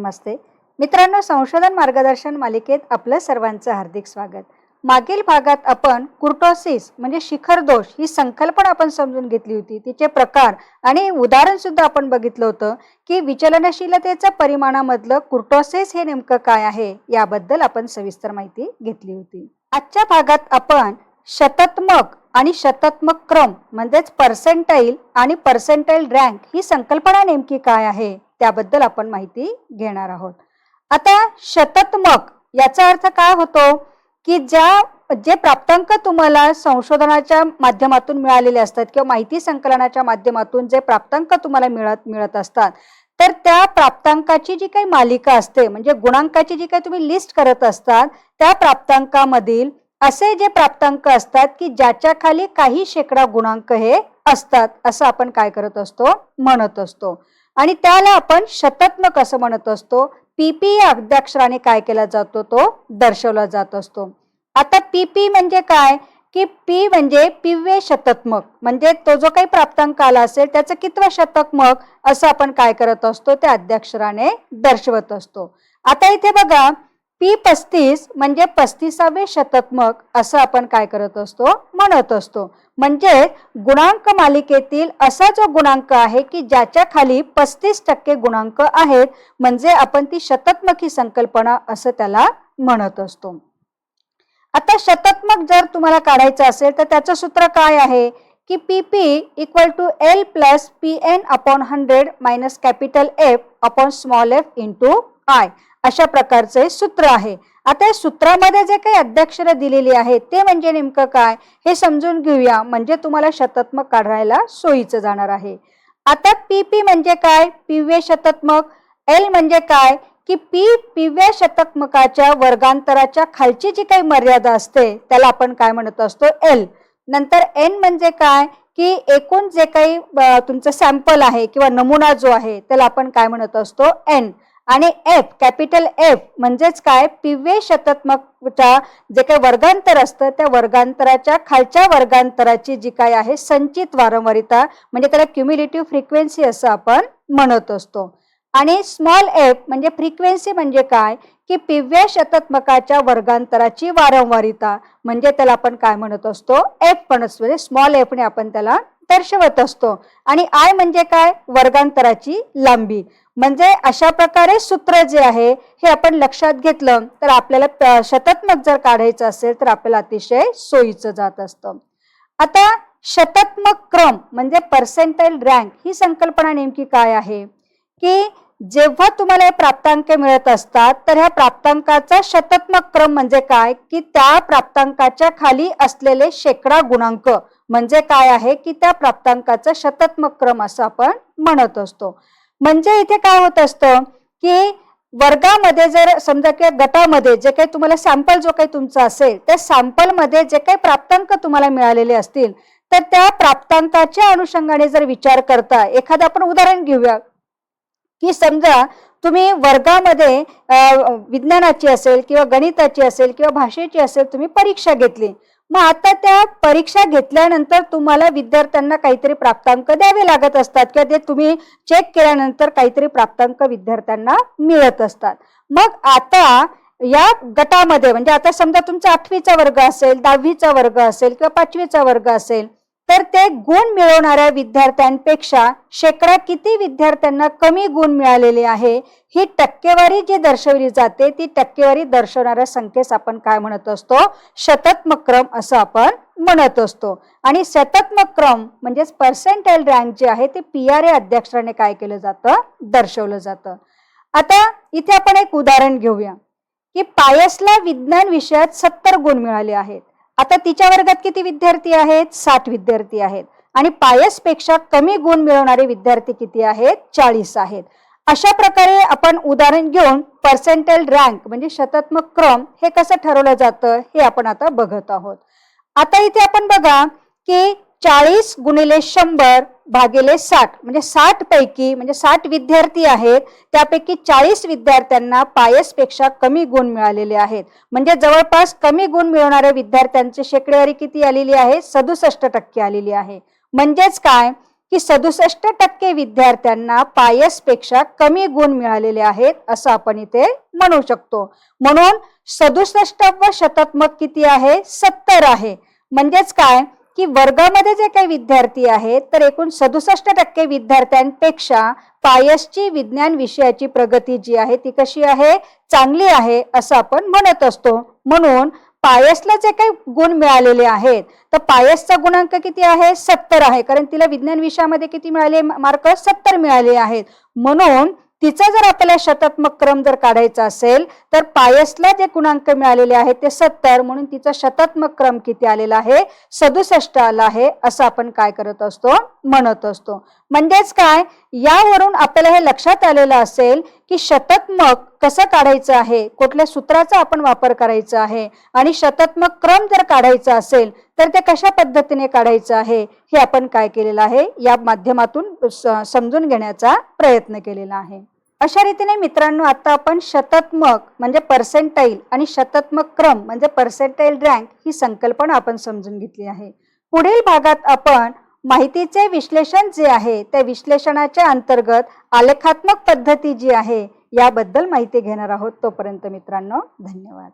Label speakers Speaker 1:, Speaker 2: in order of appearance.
Speaker 1: नमस्ते. मित्रांनो संशोधन मार्गदर्शन मालिकेत आपलं सर्वांचं हार्दिक स्वागत. मागील भागात आपण कुर्टोसिस म्हणजे शिखर दोष ही संकल्पना आपण समजून घेतली होती. तिचे प्रकार आणि उदाहरण सुद्धा आपण बघितलं होतं की विचलनशीलतेचं परिमाणामधलं कुर्टोसिस हे नेमकं काय आहे याबद्दल आपण सविस्तर माहिती घेतली होती. आजच्या भागात आपण शतात्मक आणि शतात्मक क्रम म्हणजेच पर्सेंटाईल आणि पर्सेंटाईल रँक ही संकल्पना नेमकी काय आहे त्याबद्दल आपण माहिती घेणार आहोत. आता शतात्मक याचा अर्थ काय होतो? की ज्या जे प्राप्तांक तुम्हाला संशोधनाच्या माध्यमातून मिळालेले असतात किंवा माहिती संकलनाच्या माध्यमातून जे प्राप्तांक तुम्हाला मिळत मिळत असतात तर त्या प्राप्तांकाची जी काही मालिका असते म्हणजे गुणांकाची जी काही तुम्ही लिस्ट करत असतात त्या प्राप्तांकामधील असे जे प्राप्तांक असतात की ज्याच्या खाली काही शेकडा गुणांक हे असतात असं आपण काय करत असतो? म्हणत असतो. आणि त्याला आपण शतात्मक असं म्हणत असतो. पीपी या अद्याक्षराने काय केला जातो? तो दर्शवला जात असतो. आता पीपी म्हणजे काय? की पी म्हणजे पिव्य शतत्मक. म्हणजे तो जो काही प्राप्तांक आला असेल त्याचं कितवं शतकमक असं आपण काय करत असतो? त्या अद्याक्षराने दर्शवत असतो. आता इथे बघा पी पस्तीस म्हणजे पस्तीसावे शतत्मक असं आपण काय करत असतो? म्हणत असतो. म्हणजे गुणांक मालिकेतील असा जो गुणांक आहे की ज्याच्या खाली पस्तीस टक्के गुणांक आहेत म्हणजे आपण ती शतत्मक ही संकल्पना असं त्याला म्हणत असतो. आता शतात्मक जर तुम्हाला काढायचं असेल तर त्याचं सूत्र काय आहे? की P P equal to L plus P N upon hundred minus capital F upon small F into I अशा प्रकारचे सूत्र आहे. आता या सूत्रामध्ये जे काही अध्यक्षरं दिलेली आहेत ते म्हणजे नेमकं काय? हे समजून घेऊया. म्हणजे तुम्हाला शतात्मक काढायला सोयीचं जाणार आहे. आता पी पी म्हणजे काय? पिव्य शतात्मक. एल म्हणजे काय? की पी पिव्या शतकमकाच्या वर्गांतराच्या खालची जी काही मर्यादा असते त्याला आपण काय म्हणत असतो? एल. नंतर एन म्हणजे काय? की एकूण जे काही तुमचं सॅम्पल आहे किंवा नमुना जो आहे त्याला आपण काय म्हणत असतो? एन. आणि एफ कॅपिटल एफ म्हणजेच काय? पिव्य शतात्मकच्या जे काही वर्गांतर असतं त्या वर्गांतराच्या खालच्या वर्गांतराची जी काय आहे संचित वारंवारिता म्हणजे त्याला क्युम्युलेटिव्ह फ्रिक्वेन्सी असं आपण म्हणत असतो. आणि स्मॉल एफ म्हणजे फ्रिक्वेन्सी म्हणजे काय? की पिव्या शतत्मकाच्या वर्गांतराची वारंवारिता. म्हणजे त्याला आपण काय म्हणत असतो? एफ पण असतो. म्हणजे स्मॉल एफने आपण त्याला दर्शवत असतो. आणि आय म्हणजे काय? वर्गांतराची लांबी. म्हणजे अशा प्रकारे सूत्र जे आहे हे आपण लक्षात घेतलं तर आपल्याला शतात्मक जर काढायचं असेल तर आपल्याला अतिशय सोयीचं जात असतं. आता शतात्मक क्रम म्हणजे पर्सेंटाईल रँक ही संकल्पना नेमकी काय आहे? की जेव्हा तुम्हाला हे प्राप्तांक मिळत असतात तर ह्या प्राप्तांकाचा शतात्मक क्रम म्हणजे काय? की त्या प्राप्तांकाच्या खाली असलेले शेकडा गुणांक म्हणजे काय आहे? की त्या प्राप्तांकाचा शतात्मक क्रम असं आपण म्हणत असतो. म्हणजे इथे काय होत असतं? की वर्गामध्ये जर समजा किंवा गटामध्ये जे काही तुम्हाला सॅम्पल जो काही तुमचा असेल त्या सॅम्पलमध्ये जे काही प्राप्तांक तुम्हाला मिळालेले असतील तर त्या प्राप्तांकाच्या अनुषंगाने जर विचार करता एखादं आपण उदाहरण घेऊया. की समजा तुम्ही वर्गामध्ये विज्ञानाची असेल किंवा गणिताची असेल किंवा भाषेची असेल तुम्ही परीक्षा घेतली. मग आता त्या परीक्षा घेतल्यानंतर तुम्हाला विद्यार्थ्यांना काहीतरी प्राप्तांक द्यावे लागत असतात किंवा ते तुम्ही चेक केल्यानंतर काहीतरी प्राप्तांक विद्यार्थ्यांना मिळत असतात. मग आता या गटामध्ये म्हणजे आता समजा तुमचा आठवीचा वर्ग असेल दहावीचा वर्ग असेल किंवा पाचवीचा वर्ग असेल तर ते गुण मिळवणाऱ्या विद्यार्थ्यांपेक्षा शेकडा किती विद्यार्थ्यांना कमी गुण मिळालेले आहे ही टक्केवारी जी दर्शवली जाते ती टक्केवारी दर्शवणाऱ्या संख्येस आपण काय म्हणत असतो? शतात्मक क्रम असं आपण म्हणत असतो. आणि शतात्मक क्रम म्हणजेच पर्सेंटाईल रँक जे आहे ते पी आर ए अध्यक्षाने काय केलं जातं? दर्शवलं जातं. आता इथे आपण एक उदाहरण घेऊया की पायसला विज्ञान विषयात सत्तर गुण मिळाले आहेत. आता तिच्या वर्गात किती विद्यार्थी आहेत? साठ विद्यार्थी आहेत. आणि पायसपेक्षा कमी गुण मिळवणारे विद्यार्थी किती आहेत? चाळीस आहेत. अशा प्रकारे आपण उदाहरण घेऊन पर्सेंटेल रँक म्हणजे शतात्मक क्रम हे कसं ठरवलं जातं हे आपण आता बघत आहोत. आता इथे आपण बघा की चाळीस गुणिले शंभर भागिले साठ. म्हणजे साठ पैकी म्हणजे साठ विद्यार्थी आहेत त्यापैकी चाळीस विद्यार्थ्यांना पायसपेक्षा कमी गुण मिळालेले आहेत. म्हणजे जवळपास कमी गुण मिळवणाऱ्या विद्यार्थ्यांची शेकडेवारी किती आलेली आहे? सदुसष्ट टक्के आलेली आहे. म्हणजेच काय? की सदुसष्ट टक्के विद्यार्थ्यांना पायसपेक्षा कमी गुण मिळालेले आहेत असं आपण इथे म्हणू शकतो. म्हणून सदुसष्ट व शतात्मक किती आहे? सत्तर आहे. म्हणजेच काय? की वर्गामध्ये जे काही विद्यार्थी आहेत तर एकूण सदुसष्ट टक्के विद्यार्थ्यांपेक्षा पायसची विज्ञान विषयाची प्रगती जी आहे ती कशी आहे? चांगली आहे असं आपण म्हणत असतो. म्हणून पायसला जे काही गुण मिळालेले आहेत तर पायसचा गुणांक किती आहे? सत्तर आहे. कारण तिला विज्ञान विषयामध्ये किती मिळाले? मार्क सत्तर मिळाले आहेत. म्हणून तिचा जर आपल्याला शतात्मक क्रम जर काढायचा असेल तर पायसला जे गुणांक मिळालेले आहेत ते सत्तर म्हणून तिचा शतात्मक क्रम किती आलेला आहे? सदुसष्ट आला आहे असं आपण काय करत असतो? म्हणत असतो. म्हणजेच काय? यावरून आपल्याला हे लक्षात आलेलं असेल की शतात्मक कसं काढायचं आहे? कुठल्या सूत्राचा आपण वापर करायचा आहे? आणि शतात्मक क्रम जर काढायचा असेल तर ते कशा पद्धतीने काढायचं आहे? हे आपण काय केलेलं आहे? या माध्यमातून स- समजून घेण्याचा प्रयत्न केलेला आहे. अशा रीतीने मित्रांनो आता आपण शतात्मक म्हणजे पर्सेंटाईल आणि शतात्मक क्रम म्हणजे पर्सेंटाईल रँक ही संकल्पना आपण समजून घेतली आहे. पुढील भागात आपण माहितीचे विश्लेषण जे आहे त्या विश्लेषणाच्या अंतर्गत आलेखात्मक पद्धती जी आहे याबद्दल माहिती घेणार आहोत. तोपर्यंत मित्रांनो धन्यवाद.